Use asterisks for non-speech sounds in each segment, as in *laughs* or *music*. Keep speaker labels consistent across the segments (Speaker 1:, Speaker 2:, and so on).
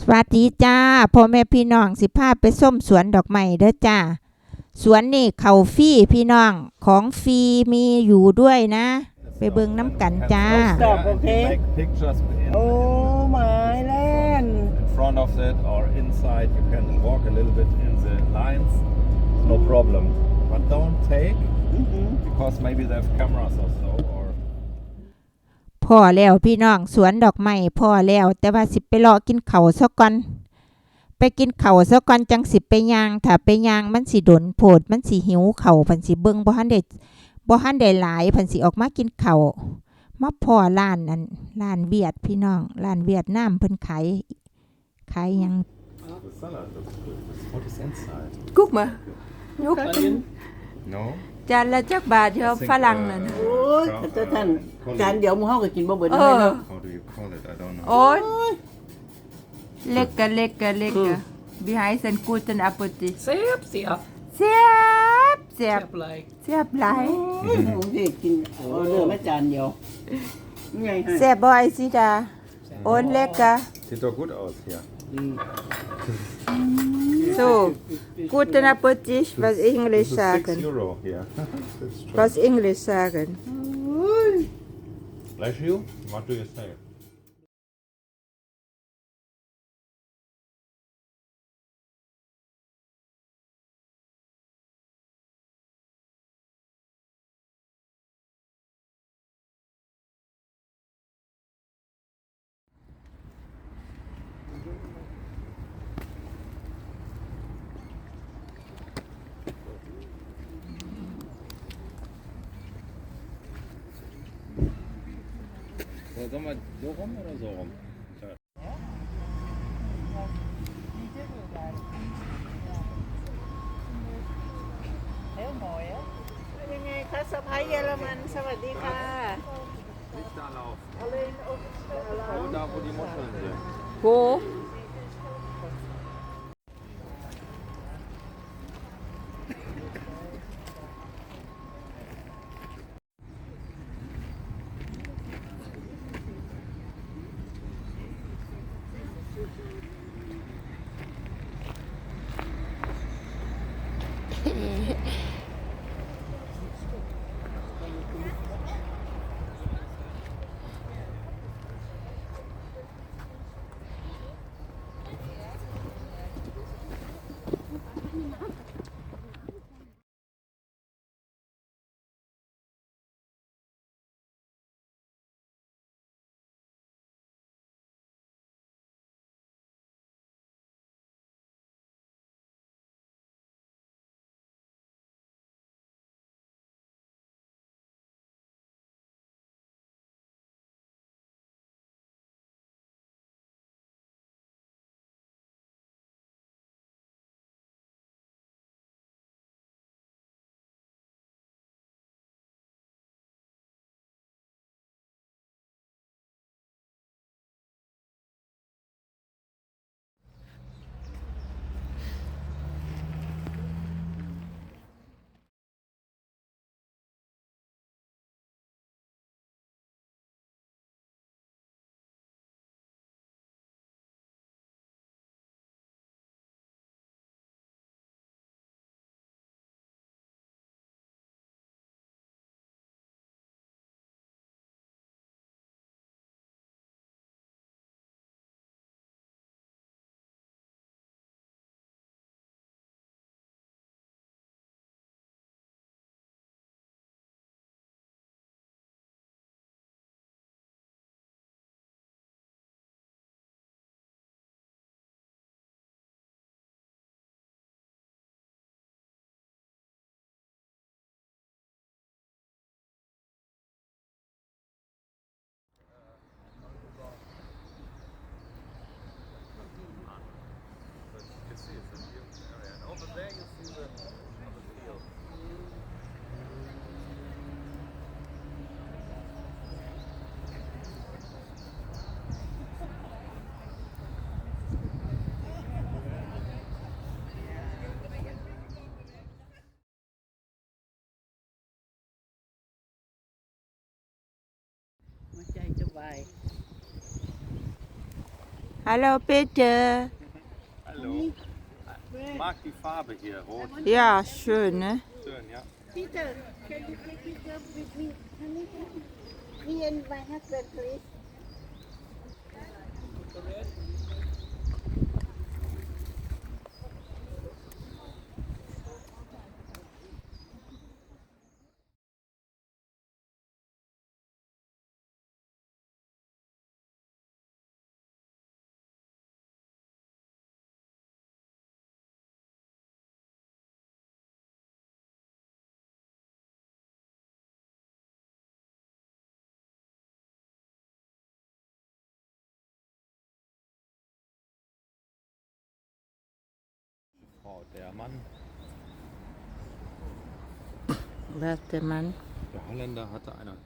Speaker 1: สวัสดีจ้าพ่อแม่พี่น้องสิพาไปส้มสวนดอกไม้เด้อจ้าสวนนี่เขาฟรีพี่น้องของฟรีมีอยู่ด้วยนะ ไปเบิ่งน้ำกันจ้า
Speaker 2: Stop,
Speaker 3: Yeah, and you
Speaker 2: okay?
Speaker 3: Make pictures in,
Speaker 2: Oh my land.
Speaker 3: in front of it or inside. You can walk a little bit in the lines. No problem. But don't take
Speaker 2: Mhm.
Speaker 3: because maybe they have cameras or so. Or
Speaker 1: พ่อแล้วพี่น้องสวนดอกไม้พ่อแล้ว แต่ว่าสิไปรอกินเขาวซะก่อนไปกินเขาวซะก่อนจังสิไปย่างถ้าไปย่างมันสิดนโพดมันสิหิวเขาวพันสิเบิ่งบ่ทันได้บ่ทันได้หลายพันสิออกมากินเขาวมาพ่อร้านนั้นร้านเวียดพี่น้องร้านเวียดนามเพิ่นขายขายหยัง
Speaker 3: the salad looks good. It's 40 cents side.
Speaker 4: กุ๊กมายกขึ้น
Speaker 3: No?
Speaker 4: จานละจักบาทเดียว
Speaker 3: I think,
Speaker 4: ฝรั่ง
Speaker 3: uh,
Speaker 4: นั่นน่ะ
Speaker 2: โอ้ยแต่ท่านจานเดียวหมึงเฮาก็กินบ่เบิด
Speaker 4: เอ
Speaker 2: เลย
Speaker 4: อ
Speaker 2: เนาะ
Speaker 3: How do you call it? I don't know.
Speaker 4: โอ้ยเล็กกะเล็กกะเล็กกะ behind สันกูตันอัปติ
Speaker 5: Sep, sep.
Speaker 4: เสียบเสียบ
Speaker 5: Sep like.
Speaker 4: เสียบหลาย
Speaker 2: โอ้ยผมสิกินออเดอร์มาจานเดียวไงให้
Speaker 4: เสียบบ่ไอซิดาโอนเล็กกะ
Speaker 3: Sieht doch gut aus hier.
Speaker 4: So guten Appetit was Englisch sagen
Speaker 3: 6 euro here. *laughs* That's true.
Speaker 4: was English sagen
Speaker 3: Bless you. What do you say? So, sollen wir so rum oder so rum?
Speaker 2: Why?
Speaker 1: Hallo Peter.
Speaker 3: Hallo. Ich mag die Farbe hier, rot.
Speaker 1: Ja, schön, ne?
Speaker 3: Schön, ja.
Speaker 6: Peter, can you take this up with me? Me and my husband, please.
Speaker 3: Frau, der Mann,
Speaker 1: Was der Mann?
Speaker 3: der Holländer hatte eine.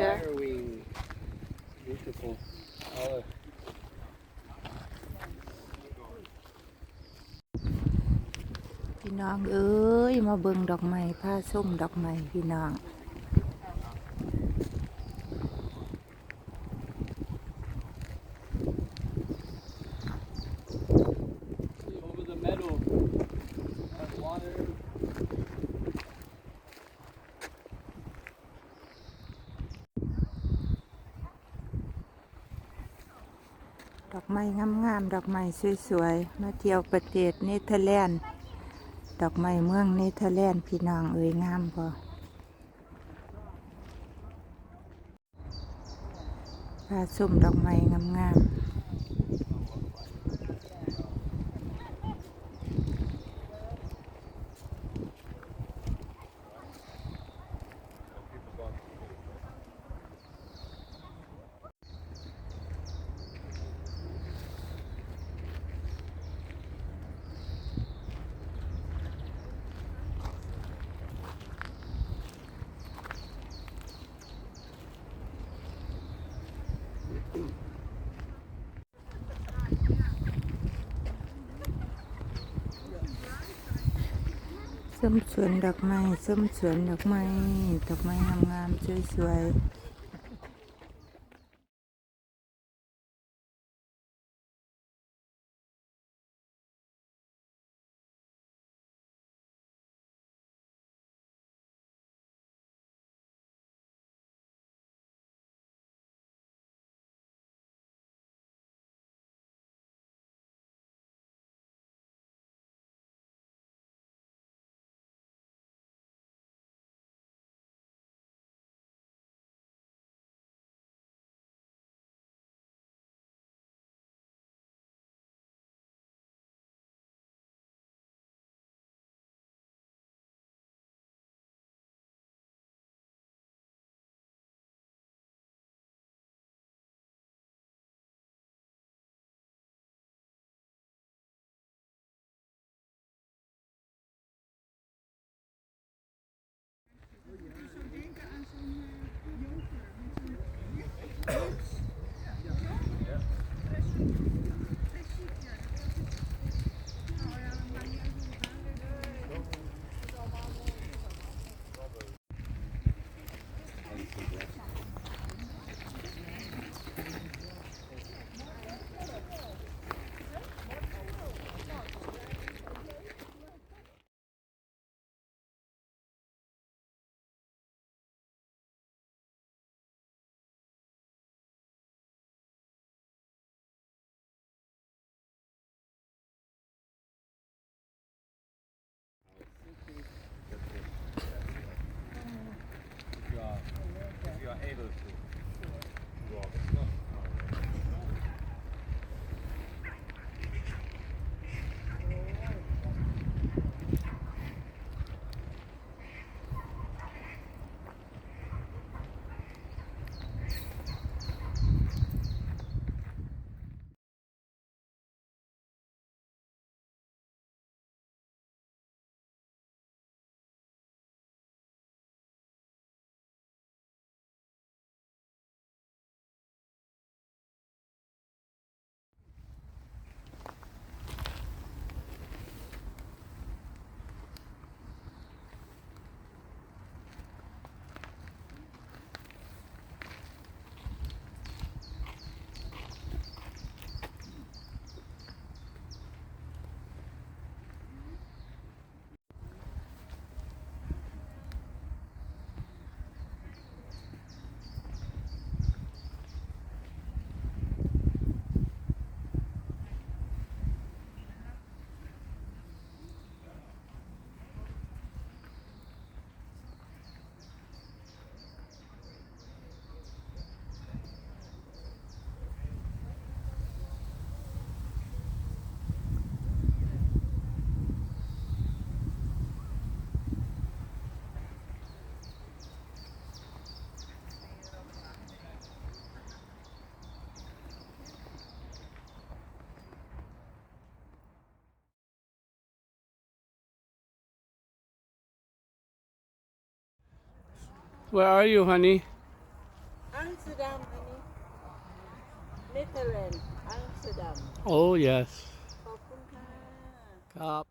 Speaker 1: Yeah.
Speaker 2: Fire wing. Beautiful. Oh,
Speaker 1: พี่น้องเอ้ยมาเบิ่งดอกไม้ผ้าส้มดอกไม้พี่น้อง
Speaker 2: over the meadow. That water.
Speaker 1: ด อกไม้งามๆ ดอกไม้สวยๆ มาเที่ยวประเทศเนเธอร์แลนด์ ดอกไม้เมืองเนเธอร์แลนด์พี่น้องเอ้ยงามบ่ผ้าสุ่มดอกไม้งามๆ ส้มสวนดอกไม้ส้มสวนดอกไม้ดอกไม้งามๆสวยๆ
Speaker 7: Where are you, honey?
Speaker 6: Amsterdam honey Netherlands Amsterdam
Speaker 7: Oh, yes.
Speaker 6: ขอบคุณค่ะ
Speaker 7: Cup.
Speaker 8: meine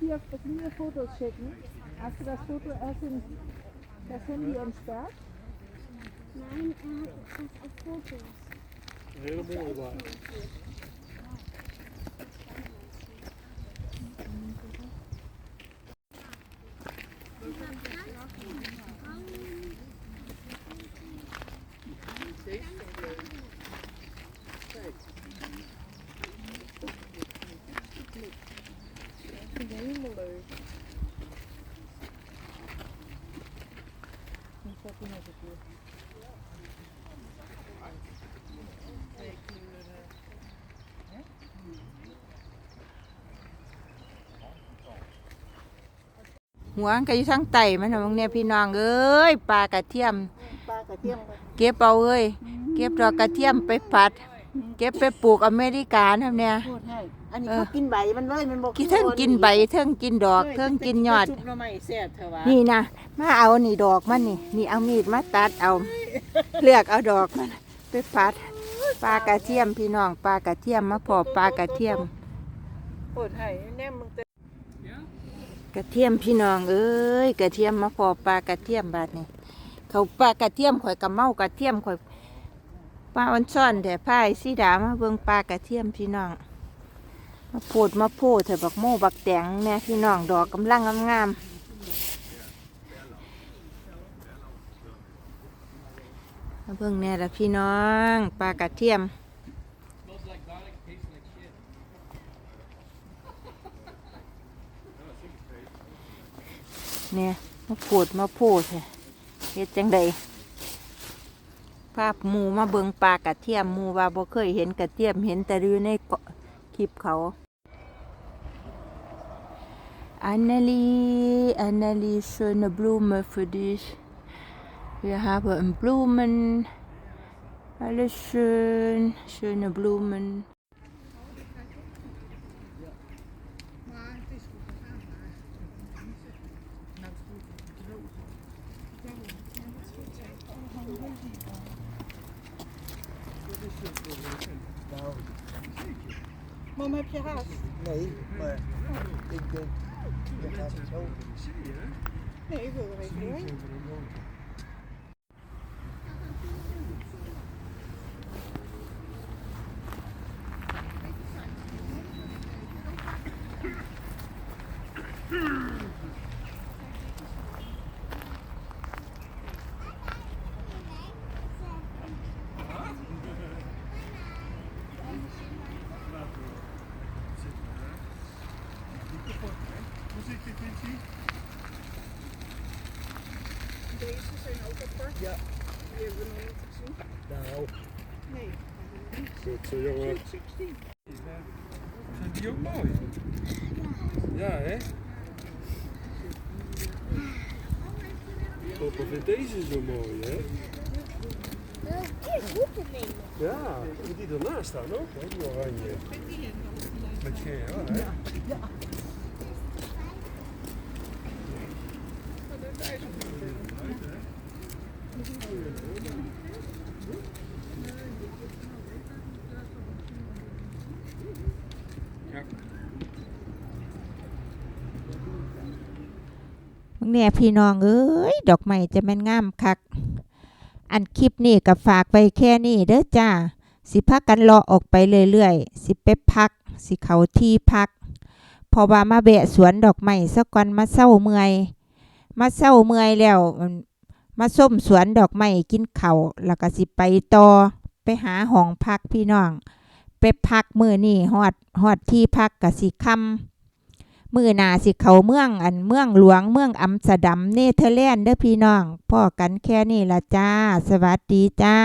Speaker 6: Hier auf das neue Fotos schicken? Hast du das Foto erst in das Handy entsperrt?
Speaker 8: Nein, er hat es auf Fotos.
Speaker 7: Helemaal
Speaker 1: หัวมันก็อยู่ทางไตมันน่ะมึงเนี่ยพี่น้องเอ้ยปลากระเทียม
Speaker 6: ปลากระเทียม
Speaker 1: เก็บเอาเอ้ยเก็บดอกกระเทียมไปผัด เก็บไปปลูกอเมริกาทำเนี่ย
Speaker 6: พูดให้อันนี้
Speaker 1: เออ
Speaker 6: เขากินใบมันเลยมันบอก
Speaker 1: กินเทิงกินใบเทิงกินดอกเทิงกินยอด
Speaker 6: จุบหน่อไม้แซ่บเถอะวะ
Speaker 1: นี่นะมาเอานี่ดอกมันนี่ นี่เอามีดมาตัดเอา เลือกเอาดอกมันไปผัดปลากระเทียมพี่น้องปลากระเทียมมาพอปลากระเทียม
Speaker 6: พูดให้แน่มึงเต
Speaker 1: ก ระเทียมพี่น้องเอ้ยกระเทียมมาพอปลากระเทียมบาดนี่เขาปลากระเทียมข่อยกระเมากระเทียมข่อยปลาอันซ่อนแต่พายสีดามาเบิ่งปลากระเทียมพี่น้องมาโพดมาโพดเถอะบักโม่บักแตงแน่พี่น้องดอกกำลังงามๆมาเบิ่งแน่ละพี่น้องปลากระเทียม เนี่ยมาโพดมาโพดเถอเฮ็ดจังใดภาพมูมาเบิงปลากระเทียมมูว่าบ่เคยเห็นกระเทียมเห็นแต่อยู่ในคลิปเขา Annelie, Annelie, schöne Blume für dich. Wir haben Blumen. Alles schön, schöne Blumen.
Speaker 6: Mam heb je haast?
Speaker 9: Nee, maar ik denk, gaat het zo.
Speaker 6: Nee, ik wil er even doorheen. Deze zijn ook apart. Ja. Die hebben we nog niet gezien.
Speaker 9: Nou,
Speaker 6: Nee.
Speaker 7: Goed zo, jongen.
Speaker 6: 16.
Speaker 7: Vind die ook mooi? Ja, hè? Papa vindt deze zo mooi, hè?
Speaker 3: Ja, en die ernaast staan ook, hè, die oranje. Met geel, hè? Ja.
Speaker 1: เนี่ยพี่น้องเอ้ยดอกไม้จะแม่นงามคัก อันคลิปนี้ก็ฝากไว้แค่นี้เด้อจ้า สิพักกันรอออกไปเรื่อยๆ สิไปพัก สิเขาที่พัก พอว่ามาแบะสวนดอกไม้ซะก่อนมาเศร้าเมื่อย มาเศร้าเมื่อยแล้ว มาส้มสวนดอกไม้กินเขาวแล้วก็สิไปต่อไปหาห้องพักพี่น้อง ไปพักมือนี่ฮอดฮอดที่พักก็สิคำ มือหนาสิเขาเมืองอันเมืองหลวงเมืองอัมสดัมเนเธอร์แลนด์เด้อพี่น้องพ่อกันแค่นี้ละจ้า สวัสดีจ้า